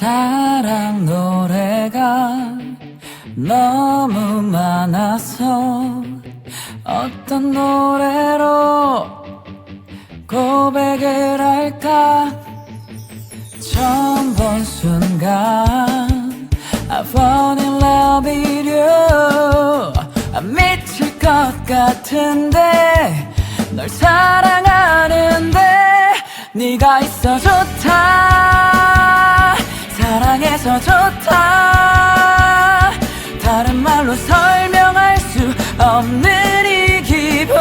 사랑 노래가 너무 많아서 어떤 노래로 고백을 할까? 처음 본 순간 I fall in love with you. 아, 미칠 것 같은데 널 사랑하는데 네가 있어 좋다 사랑해서 좋다. 다른 말로 설명할 수 없는 이 기분.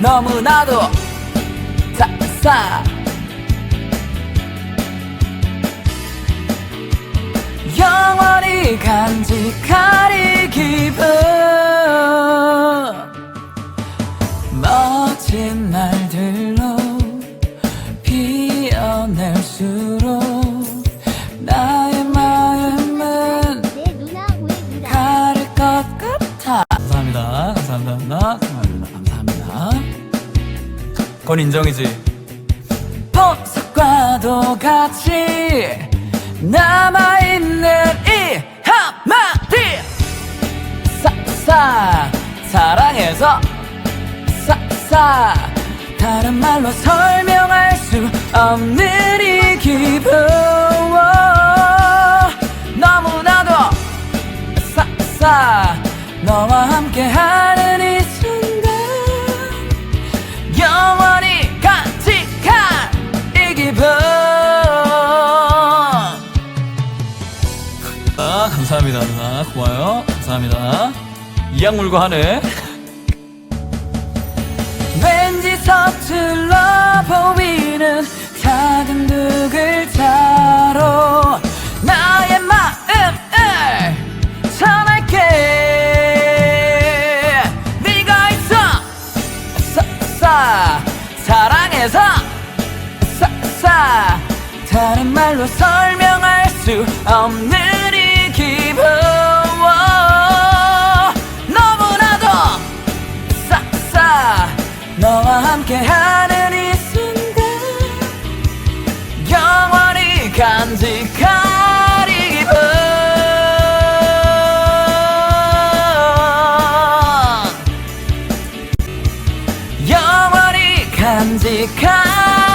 너무나도 싹싹 영원히 간직할 이 기분 감사합니다. 그건 인정이지. 보석과도 같이 남아있는 이 한마디. 싹싹 사랑해서 싹싹 다른 말로 설명할 수 없는 이 기분. 너무나도 싹싹 너와 함께하는 이 감사합니다 누나. 고마워요. 감사합니다. 이악 물고 하네 왠지 서툴러 보이는 작은 두 글자로 나의 마음을 전할게. 네가 있어. 싹싹 사랑해서. 싹싹 다른 말로 설명할 수 없는 너와 함께하는 이 순간 영원히 기분 영원히 간직할